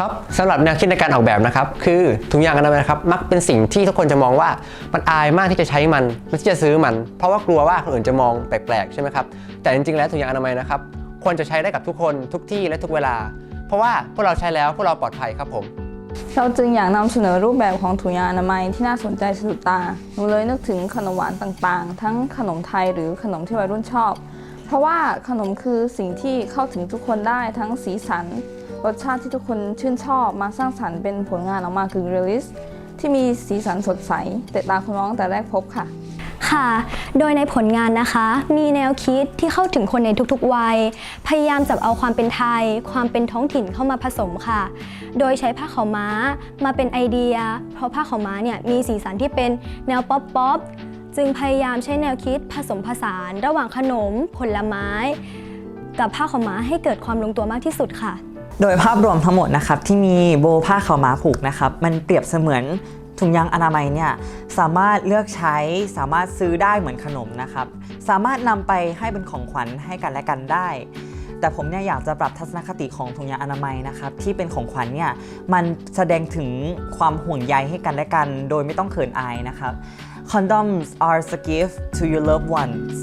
ครับสำหรับแนวคิดในการออกแบบนะครับ คือถุงยางอนามัยนะครับมักเป็นสิ่งที่ทุกคนจะมองว่ามันอายมากที่จะใช้มันและที่จะซื้อมัน เพราะว่ากลัวว่าคนอื่นจะมองแปลกๆใช่ไหมครับแต่จริงๆแล้วถุงยางอนามัยนะครับควรจะใช้ได้กับทุกคนทุกที่และทุกเวลา เพราะว่าพวกเราใช้แล้วพวกเราปลอดภัยครับผมเราจึงอยากนำเสนอรูปแบบของถุงยางอนามัยที่น่าสนใจสะดุดตาหนูเลยนึกถึงขนมหวานต่างๆ ทั้งขนมไทยหรือขนมที่วัยรุ่นชอบ เพราะว่าขนมคือสิ่งที่เข้าถึงทุกคนได้ทั้งสีสัน รสชาติที่ทุกคนชื่นชอบมาสร้างสรรค์เป็นผลงานออกมาคือเรลิสที่มีสีสันสดใสเตะตาคุณน้องแต่แรกพบค่ะ ค่ะ โดยในผลงานนะคะ มีแนวคิดที่เข้าถึงคนในทุกๆวัย พยายามจับเอาความเป็นไทย ความเป็นท้องถิ่นเข้ามาผสมค่ะ โดยใช้ผ้าขาวม้ามาเป็นไอเดีย เพราะผ้าขาวม้าเนี่ยมีสีสันที่เป็นแนวป๊อปป๊อปจึงพยายามใช้แนวคิดผสมผสาน ระหว่างขนม ผลไม้ กับผ้าขาวม้าให้เกิดความลงตัวมากที่สุดค่ะ โดยภาพรวมทั้งหมดนะครับที่มีโบผ้าขาวม้าผูกนะครับมันเปรียบเสมือนถุงยางอนามัยเนี่ยสามารถเลือกใช้สามารถซื้อได้เหมือนขนมนะครับ สามารถนำไปให้เป็นของขวัญให้กันและกันได้ แต่ผมเนี่ยอยากจะปรับทัศนคติของถุงยางอนามัยนะครับที่เป็นของขวัญเนี่ยมันแสดงถึงความห่วงใยให้กันและกัน โดยไม่ต้องเขินอายนะครับ Condoms are a gift to your loved ones